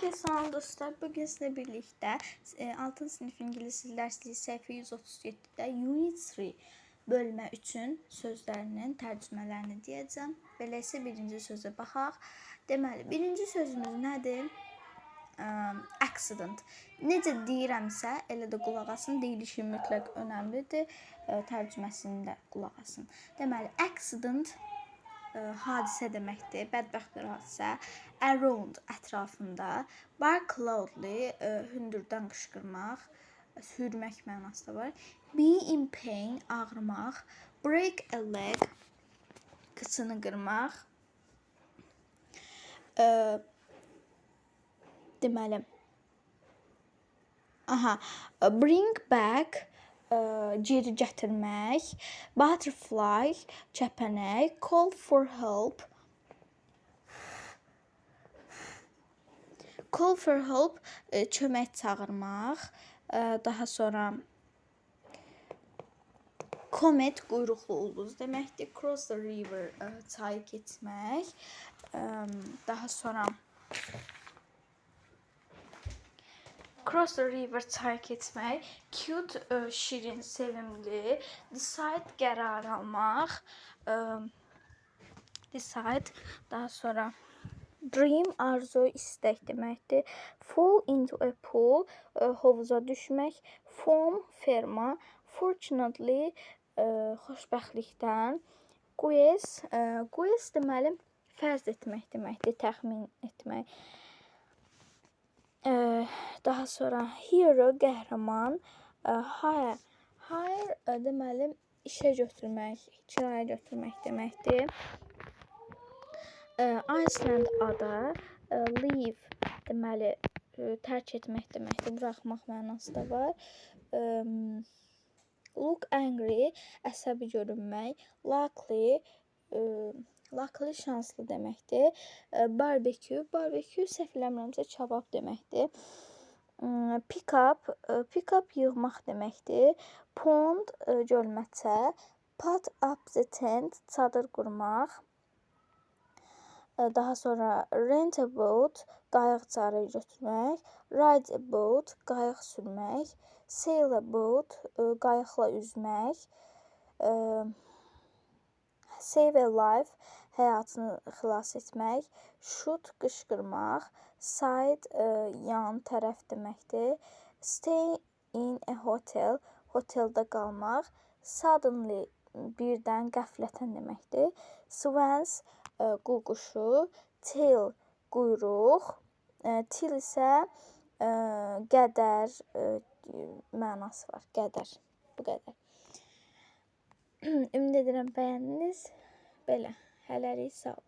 Herkese salam dostlar. Bugün sizinle birlikte e, 6. sınıf İngiliz dil dersliği sayfa 137'de Unit 3 bölmə 3-ün sözlərinin tərcümələrini deyəcəm. Belə birinci sözə baxaq. Deməli, birinci sözümüz nədir? Accident. Necə deyirəmsə, elə də qulaq asın. Deyilişi mütləq önəmlidir. E, tərcüməsində qulaq asın. Deməli, accident e, hadisə deməkdir. Bədbəxt bir hadisə. Around ətrafında. Bark loudly e, hündürdən qışqırmaq, hürmək mənası da var. Be in pain ağrımaq. Break a leg qıçını qırmaq. E, deməli Aha, bring back ə, geri gətirmək, butterfly, kəpənək, call for help. Call for help kömək çağırmaq, daha sonra comet quyruqlu ulduz deməkdir. Cross the river çayı keçmək. Daha sonra Cross the river çay keçmək, cute, ə, şirin, sevimli, decide qərar almaq, ə, decide, daha sonra dream arzu, istək deməkdir. Fall into a pool, ə, hovuza düşmək, foam ferma, fortunately, ə, xoşbəxtlikdən, guess, ə, guess deməli fərz etmək deməkdir, təxmin etmək. Ee, daha sonra hero qəhrəman, ə, hire hire deməli işə götürmək, kirayə götürmək deməkdir. Ə, Iceland ada, ə, leave deməli ə, tərk etmək deməkdir, buraxmaq mənası da var. Ə, look angry əsəbi görünmək, likely Luckily şanslı deməkdir. Ə, Barbecue, barbecue səhv eləmirəmsə kabab deməkdir. Iı, Pick up, ə, pick up yığmaq deməkdir. Pond, ə, gölməçə. Put up the tent, çadır qurmaq. Daha sonra rent a boat, qayıq çarı götürmək. Ride a boat, qayıq sürmək. Sail a boat, ə, qayıqla üzmək. Save a life, həyatını xilas etmək. Shoot, qışqırmaq. Side, ə, yan, tərəf deməkdir. Stay in a hotel, hoteldə qalmaq. Suddenly, birdən, qəflətən deməkdir. Swans, ə, qu-quşu. Tail, quyruq. Ə, Till isə ə, qədər ə, mənası var. Qədər. Bu qədər. Ümid edirəm bəyəndiniz. Belə. Hələlik sağ olun.